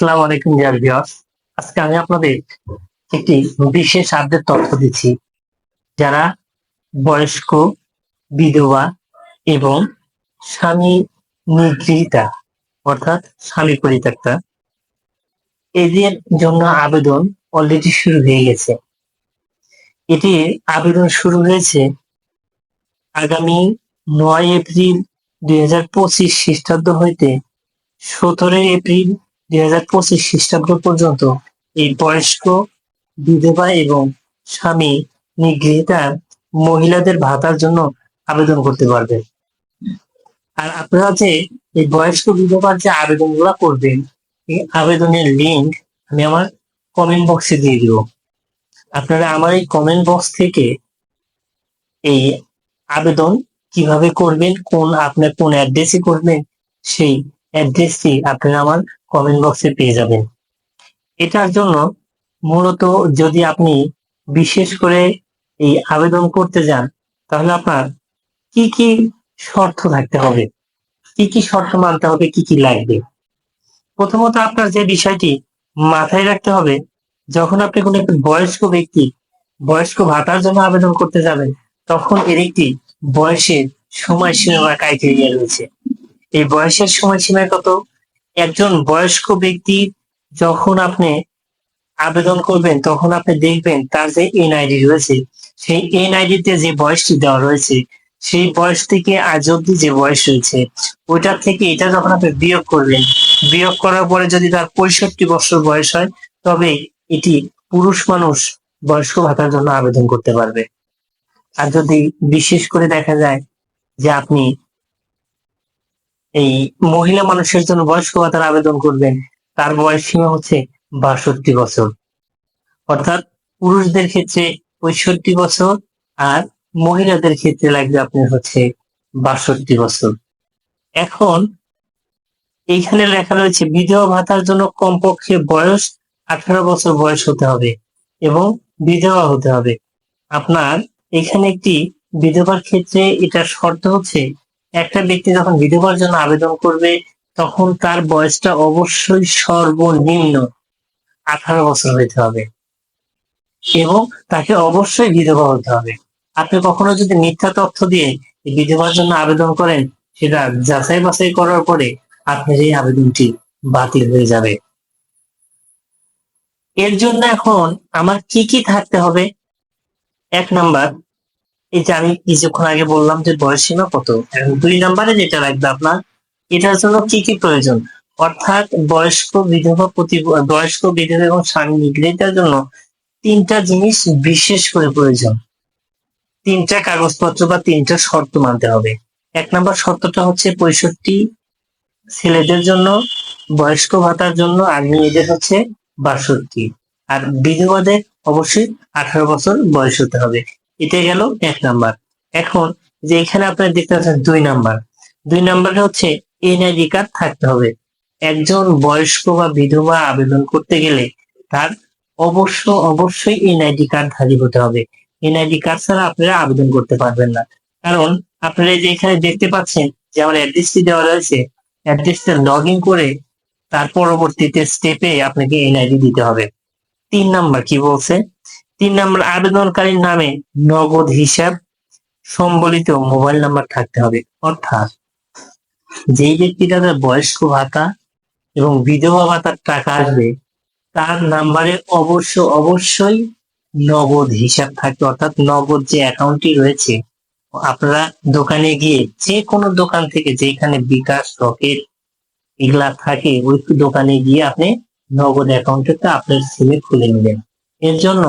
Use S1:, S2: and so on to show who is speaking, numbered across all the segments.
S1: আসসালামু আলাইকুম dear viewers আজকে আমি আপনাদের একটি বিশেষ আপডেট তথ্য দিচ্ছি। যারা বয়স্ক, বিধবা এবং স্বামী নিগৃহীতা, অর্থাৎ স্বামী পরিত্যক্তা, এদের জন্য আবেদন অলরেডি শুরু হয়ে গেছে। এটি আবেদন শুরু হয়েছে আগামী নয় এপ্রিল দুই হাজার পঁচিশ খ্রিস্টাব্দ হইতে সতেরোই এপ্রিল দুই হাজার পঁচিশ খ্রিস্টাব্দ পর্যন্ত এই বয়স্ক বিধবা এবং স্বামী নিগৃহীতা মহিলাদের ভাতার জন্য আবেদন করতে পারবেন আর আপনারা যে এই বয়স্ক বিধবার যে আবেদন আবেদনগুলো করবেন, এই আবেদনের লিঙ্ক আমি আমার কমেন্ট বক্সে দিয়ে দিব। আপনারা আমার এই কমেন্ট বক্স থেকে এই আবেদন কীভাবে করবেন, কোন আপনার কোন অ্যাড্রেসে করবেন, সেই অ্যাড্রেসটি আপনারা আমার কমেন্ট বক্সে পেয়ে যাবেন। এটার জন্য মূলত যদি আপনি বিশেষ করে এই আবেদন করতে যান, তাহলে আপনার কি কি শর্ত থাকতে হবে? কি কি শর্ত মানতে হবে? কি কি লাগবে? প্রথমত আপনার যে বিষয়টি মাথায় রাখতে হবে, যখন আপনি কোনো একটা বয়স্ক ব্যক্তি, বয়স্ক ভাতার জন্য আবেদন করতে যাবেন, তখন এর একটি বয়সের সময়সীমা বা ক্রাইটেরিয়া রয়েছে। এই বয়সের সময়সীমা কত? একজন বয়স্ক ব্যক্তি যখন আপনি আবেদন করবেন, তখন আপনি দেখবেন তার যে এনআইডি রয়েছে, সেই এনআইডিতে যে বয়সটি দেওয়া রয়েছে, সেই বয়স থেকে আজ অব্দি যে বয়স রয়েছে, ওইটার থেকে এটা যখন আপনি বিয়োগ করবেন, বিয়োগ করার পরে যদি তার পঁয়ষট্টি বছর বয়স হয়, তবে এটি পুরুষ মানুষ বয়স্ক ভাতার জন্য আবেদন করতে পারবে। আর যদি বিশেষ করে দেখা যায় যে আপনি এই মহিলা মানুষের জন্য বয়স্ক ভাতার আবেদন করবেন। তার বয়স সীমা হচ্ছে বাষট্টি বছর। অর্থাৎ পুরুষদের ক্ষেত্রে পঁয়ষট্টি বছর আর মহিলাদের ক্ষেত্রে লাগবে আপনার হচ্ছে বাষট্টি বছর। এখন এইখানে লেখা রয়েছে, বিধবা ভাতার জন্য কমপক্ষে বয়স আঠারো বছর বয়স হতে হবে এবং বিধবা হতে হবে। আপনার এখানে একটি বিধবার ক্ষেত্রে এটা শর্ত হচ্ছে একটা ব্যক্তি যখন বিধবার জন্য আবেদন করবে, তখন তার বয়সটা অবশ্যই সর্বনিম্ন আঠারো বছর হইতে হবে। এবং তাকে অবশ্যই বিধবা হতে হবে। আপনি কখনো যদি মিথ্যা তথ্য দিয়ে বিধবার জন্য আবেদন করেন, সেটা যাচাই বাছাই করার পরে আপনার এই আবেদনটি বাতিল হয়ে যাবে। এর জন্য এখন আমার কি কি থাকতে হবে? এক নাম্বার এই যে আমি কিছুক্ষণ আগে বললাম যে বয়স সীমা কত? দুই নাম্বারে যেটা লাগবে আপনার, এটার জন্য কি কি প্রয়োজন? অর্থাৎ বয়স্ক বিধবা প্রতি, বয়স্ক বিধবা এবং স্বামী নিগৃহীতার জন্য তিনটা জিনিস বিশেষ করে প্রয়োজন। তিনটা কাগজপত্র বা তিনটা শর্ত মানতে হবে। এক নাম্বার শর্তটা হচ্ছে পঁয়ষট্টি ছেলেদের জন্য, বয়স্ক ভাতার জন্য আর মেয়েদের হচ্ছে বাষট্টি। আর বিধবাদের অবশ্যই আঠারো বছর বয়স হতে হবে। এটা গেল এক নাম্বার। এখন যে এখানে আপনারা দেখতে পাচ্ছেন দুই নাম্বার। দুই নাম্বারে হচ্ছে এনআইডি কার্ড থাকতে হবে। একজন বয়স্ক বা বিধবা আবেদন করতে গেলে তার অবশ্য অবশ্যই এনআইডি কার্ড ধারী হতে হবে। এনআইডি কার্ড ছাড়া আপনারা আবেদন করতে পারবেন না। কারণ আপনারা যে এখানে দেখতে পাচ্ছেন যে আমার অ্যাড্রেসটি দেওয়া রয়েছে, অ্যাড্রেসটা লগ ইন করে তার পরবর্তীতে স্টেপে আপনাকে এনআইডি দিতে হবে। তিন নাম্বার কি বলছে? তিন নম্বর আবেদনকারীর নামে নগদ হিসাব সম্বলিত মোবাইল নাম্বার থাকতে হবে। অর্থাৎ যেই ব্যক্তি তার বয়স্ক ভাতা এবং বিধবা ভাতার টাকা আসবে, তার নাম্বারে অবশ্য অবশ্যই নগদ হিসাব থাকবে। অর্থাৎ নগদ যে অ্যাকাউন্টটি রয়েছে, আপনারা দোকানে গিয়ে যে কোনো দোকান থেকে যেখানে বিকাশ, রকেট এগুলা থাকে, ওই দোকানে গিয়ে আপনি নগদ অ্যাকাউন্টটা আপনার সিমে খুলে নেবেন। এর জন্য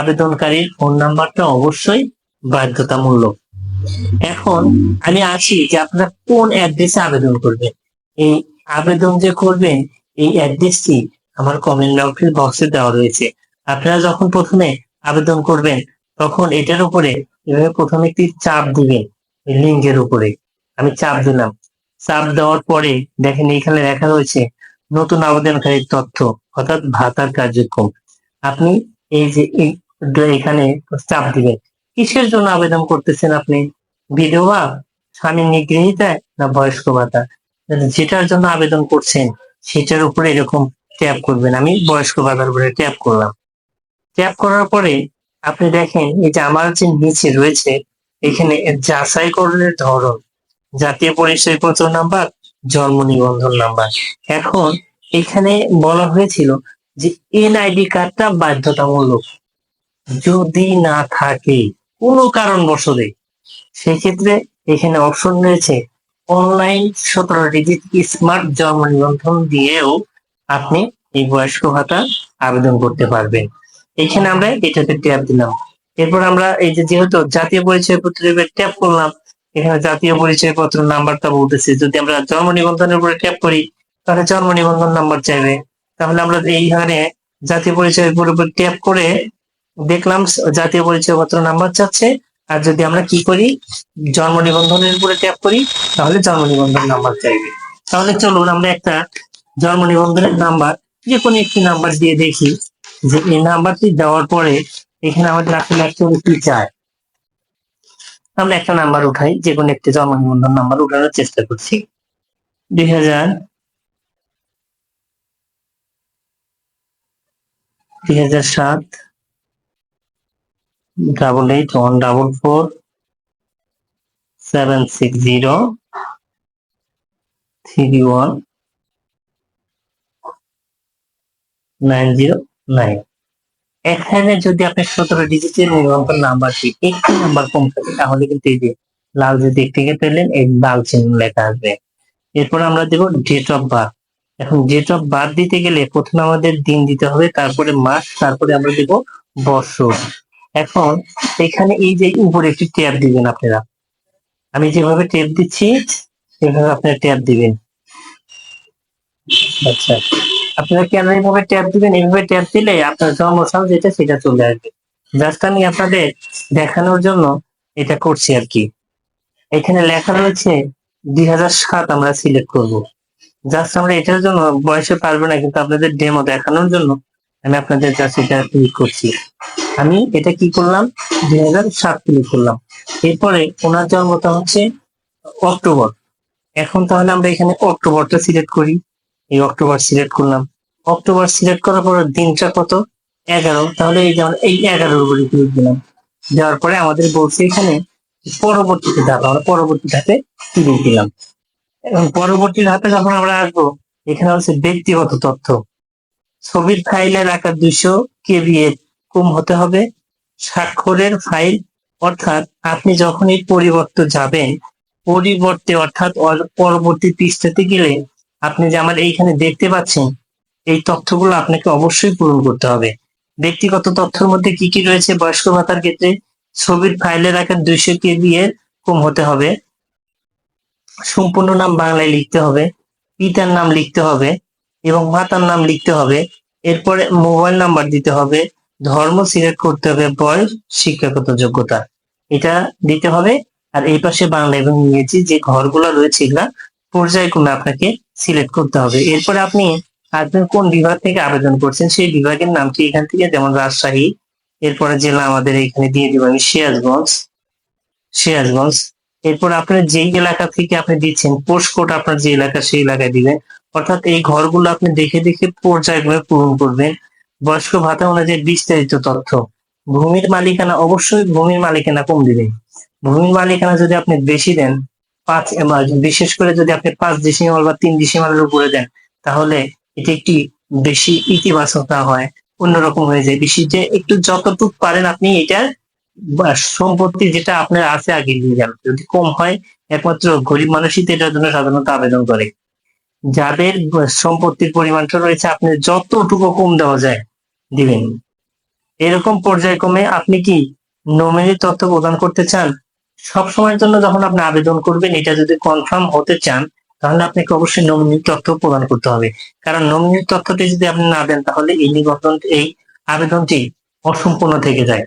S1: আবেদনকারীর ফোন নাম্বারটা অবশ্যই বাধ্যতামূলক। এখন আমি আসি যে আপনারা কোন অ্যাড্রেসে আবেদন করবেন। এই আবেদন যে করবেন, এই অ্যাড্রেসটি আমার কমেন্ট বক্সে দেওয়া রয়েছে। আপনারা যখন প্রথমে আবেদন করবেন, তখন এটার উপরে এভাবে প্রথমে একটি চাপ দিবেন লিঙ্কের উপরে। আমি চাপ দিলাম। চাপ দেওয়ার পরে দেখেন এখানে লেখা রয়েছে, নতুন আবেদনকারীর তথ্য, অর্থাৎ ভাতার কার্যক্রম। আপনি এই যে এখানে চাপ দিবেন কিসের জন্য আবেদন করতেছেন আপনি? বিধবা, স্বামী নিগৃহীতা না বয়স্ক ভাতা? যেটার জন্য আবেদন করছেন, সেটার উপরে এরকম ট্যাপ করবেন। আমি বয়স্ক ভাতার উপরে ট্যাপ করলাম। ট্যাপ করার পরে আপনি দেখেন, এই যে আমার যে নিচে রয়েছে, এখানে যাচাই যাচাইকরণের ধরন, জাতীয় পরিচয় পত্র নাম্বার, জন্ম নিবন্ধন নাম্বার। এখন এখানে বলা হয়েছিল যে এনআইডি কার্ডটা বাধ্যতামূলক। যদি না থাকে কোনো কারণবশতে, সেক্ষেত্রে এখানে অপশন রয়েছে অনলাইন সতেরো ডিজিট স্মার্ট জন্ম নিবন্ধন দিয়েও আপনি এই বয়স্ক ভাতা আবেদন করতে পারবেন। এখানে আমরা এটাতে ট্যাপ দিলাম। এরপর আমরা এই যে যেহেতু জাতীয় পরিচয় পত্রের ট্যাপ করলাম, এখানে জাতীয় পরিচয় পত্র নাম্বারটা বলতেছে। যদি আমরা জন্ম নিবন্ধনের উপরে ট্যাপ করি, তাহলে জন্ম নিবন্ধন নাম্বার চাইবে। তাহলে আমরা এইখানে জাতীয় পরিচয় উপর ট্যাপ করে দেখলাম জাতীয় পরিচয় পত্র নাম্বার চাচ্ছে আর যদি আমরা কি করি, জন্ম নিবন্ধনের উপরে ট্যাপ করি, তাহলে জন্ম নিবন্ধন নাম্বার চাইবে। তাহলে চলুন আমরা একটা জন্ম নিবন্ধনের নাম্বার যে কোনো একটি নাম্বার দিয়ে দেখি যে এই নাম্বারটি দেওয়ার পরে এখানে আমাদের আসলে অ্যাকচুয়ালি কি চায়। আমরা একটা নাম্বার উঠাই যে কোনো একটি জন্ম নিবন্ধন নাম্বার উঠানোর চেষ্টা করছি। দুই হাজার দুই হাজার সাত double eight one double four seven six zero three one nine zero nine এখানে যদি আপনি সতেরো ডিজিটের নিবন্ধন নাম্বারটি একটি নাম্বার কম থাকে, তাহলে কিন্তু এই যে লাল যে দিক থেকে পেলেন, এই লাল চিহ্ন লেখা আসবে। এরপর আমরা দেব ডেট অফ বার্থ এখন ডেট অফ বার্থ দিতে গেলে প্রথমে আমাদের দিন দিতে হবে, তারপরে মাস, তারপরে আমরা দেব বছর। এখন এখানে এই যে উপরে একটি ট্যাপ দিবেন আপনারা। আমি যেভাবে ট্যাপ দিচ্ছি, সেভাবে আপনারা ট্যাপ দিবেন। আচ্ছা। আপনারা কেন এইভাবে ট্যাপ দিবেন? এইভাবে ট্যাপ দিলে আপনার জন্মসাল যেটা, সেটা চলে আসবে। জাস্ট আমি আপনাদের দেখানোর জন্য এটা করছি আর কি। এখানে লেখা রয়েছে, দুই হাজার সাত আমরা সিলেক্ট করব। জাস্ট আমরা এটার জন্য বয়সে পারব না, কিন্তু আপনাদের ডেমো দেখানোর জন্য আমি আপনাদের জাস্ট এটা ক্লিক করছি। আমি এটা কি করলাম? দুই হাজার সাত ক্লিক করলাম। এরপরে ওনার জন্মটা হচ্ছে অক্টোবর। এখন তাহলে আমরা এখানে অক্টোবরটা সিলেক্ট করি। এই অক্টোবর সিলেক্ট করলাম। অক্টোবর সিলেক্ট করার পর দিনটা কত? এগারো। তাহলে এই যেমন এই এগারোর উপরে ক্লিক দিলাম। দেওয়ার পরে আমাদের বলছে এখানে পরবর্তীতে ধাপ, আমরা পরবর্তী ধাপে ক্লিক দিলাম। এবং পরবর্তী ধাপে যখন আমরা আসব, এখানে হচ্ছে ব্যক্তিগত তথ্য। ছবির ফাইলের আকার দুইশো কেবি এর কম হতে হবে। স্বাক্ষরের ফাইল অর্থাৎ আপনি যখনই পরিবর্তে যাবেন, পরিবর্তে অর্থাৎ পরবর্তী পৃষ্ঠাতে গেলে আপনি যে আমার এইখানে দেখতে পাচ্ছেন, এই তথ্যগুলো আপনাকে অবশ্যই পূরণ করতে হবে। ব্যক্তিগত তথ্যের মধ্যে কি কি রয়েছে বয়স্ক ভাতার ক্ষেত্রে? ছবির ফাইলের আকার দুইশো কেবি এর কম হতে হবে। সম্পূর্ণ নাম বাংলায় লিখতে হবে। পিতার নাম লিখতে হবে। এবং মাতার নাম লিখতে হবে। এরপরে মোবাইল নাম্বার দিতে হবে। ধর্ম সিলেক্ট করতে হবে, বয়স, শিক্ষাগত যোগ্যতা। এটা দিতে হবে। আর এই পাশে বাংলা এবং ইংরেজি যে ঘরগুলো রয়েছে এগুলা পর্যায়ক্রমে আপনাকে সিলেক্ট করতে হবে। এরপরে আপনি আপনি কোন বিভাগ থেকে আবেদন করছেন, সেই বিভাগের নামটি এখান থেকে? যেমন রাজশাহী। এরপরে জেলা আমাদের এখানে দিয়ে দিব আমি সিরাজগঞ্জ। সিরাজগঞ্জ। এরপর আপনার যেই এলাকা থেকে আপনি দিচ্ছেন, পোস্ট কোড আপনার যে এলাকা, সেই এলাকায় দিবেন। অর্থাৎ এই ঘরগুলো আপনি দেখে দেখে পর্যায়ক্রমে পূরণ করবেন। বয়স্ক ভাতা অনুযায়ী বিস্তারিত তথ্য। ভূমির মালিকানা, অবশ্যই ভূমির মালিকানা কম দিবেন। ভূমির মালিকানা যদি আপনি বেশি দেন, পাঁচ বিশেষ করে যদি আপনি পাঁচ ডিসিমাল বা তিন ডিসিমালের উপরে দেন, তাহলে এটি একটি বেশি ইতিবাচক না হয়, অন্যরকম হয়ে যায়। বেশি যে একটু যতটুকু পারেন আপনি এটার সম্পত্তি যেটা আপনার আছে আগে নিয়ে যান। যদি কম হয়, একমাত্র গরিব মানুষই তো এটার জন্য সাধারণত আবেদন করে। যাদের সম্পত্তির পরিমাণটা রয়েছে, আপনি যতটুকু কম দেওয়া যায় দিবেন। এরকম পর্যায়ক্রমে আপনি কি নমিনি তথ্য প্রদান করতে চান? সব সময়ের জন্য যখন আপনি আবেদন করবেন, এটা যদি কনফার্ম হতে চান, তাহলে আপনাকে অবশ্যই নমিনি তথ্য প্রদান করতে হবে। কারণ নমিনি তথ্যটি যদি আপনি না দেন, তাহলে এই নিবন্ধন, এই আবেদনটি অসম্পূর্ণ থেকে যায়।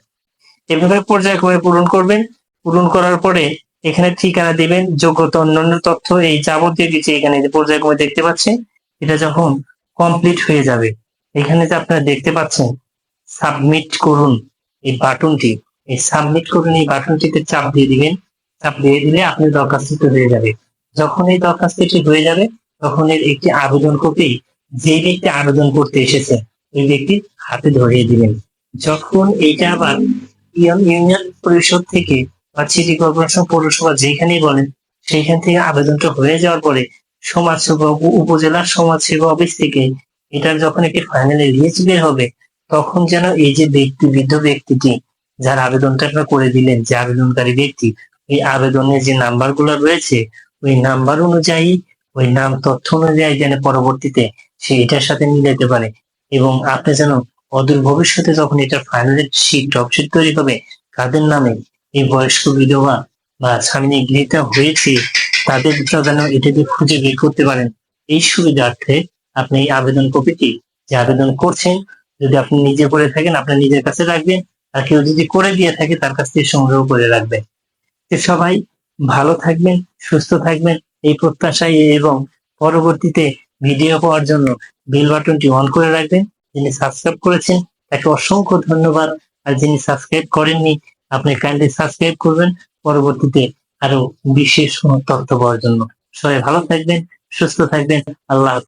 S1: এভাবে পর্যায়ক্রমে পূরণ করবেন। পূরণ করার পরে এখানে ঠিকানা দিবেন, যোগ্যতা অন্যান্য তথ্য এই যাবতীয় কিছু এখানে পর্যায়ক্রমে দেখতে পাচ্ছেন, এটা যখন কমপ্লিট হয়ে যাবে, এখানে যে আপনারা দেখতে পাচ্ছেন সাবমিট করুন এই বাটনটি। এই সাবমিট করুন এই বাটনটিতে চাপ দিয়ে দিবেন। চাপ দিয়ে দিলে আপনি দরখাস্তটি হয়ে যাবে। যখন এই দরখাস্তটি হয়ে যাবে, তখন এর একটি আবেদন কপি যে ব্যক্তি আবেদন করতে এসেছে, ওই ব্যক্তি হাতে ধরিয়ে দিবেন। যখন এইটা আবার ইউন- ইউনিয়ন পরিষদ থেকে বা সিটি কর্পোরেশন পৌরসভা যেখানেই বলেন, সেইখান থেকে আবেদনটা হয়ে যাওয়ার পরে সমাজসেবা উপ- উপজেলার সমাজসেবা অফিস থেকে এটার যখন একটি ফাইনালি লিস্ট বের হবে, তখন যেন এই যে ব্যক্তি, বৃদ্ধ ব্যক্তিটি যার আবেদনটা করে দিলেন, যে আবেদনকারী ব্যক্তি, এই আবেদনের যে নাম্বারগুলো রয়েছে, ওই নাম্বার অনুযায়ী, ওই নাম তথ্য অনুযায়ী যেন পরবর্তীতে সে এটার সাথে মিলাতে পারে এবং আপনি যেন অদূর ভবিষ্যতে যখন এটা ফাইনাল শীট টপশিট তৈরি হবে কাদের নামে এই বয়স্ক বিধবা বা স্বামী গৃহীত হয়েছে, তাদের যেন এটা দিয়ে খুঁজে বের করতে পারেন। এই সুবিধার্থে আপনি এই আবেদন কপিটি, যে আবেদন করছেন, যদি আপনি নিজে করে থাকেন আপনি নিজের কাছে রাখবেন, আর কেউ যদি করে দিয়ে থাকে, তার কাছ থেকে সংগ্রহ করে রাখবেন। সবাই ভালো থাকবেন, সুস্থ থাকবেন। এই প্রত্যাশায় এবং পরবর্তীতে ভিডিও পাওয়ার জন্য বেল বাটনটি অন করে রাখবেন। যিনি সাবস্ক্রাইব করেছেন, তাকে অসংখ্য ধন্যবাদ। আর যিনি সাবস্ক্রাইব করেননি আপনি কাইন্ডলি সাবস্ক্রাইব করবেন। পরবর্তীতে আরও বিশেষ তথ্য পাওয়ার জন্য। সবাই ভালো থাকবেন, সুস্থ থাকবেন। আল্লাহ।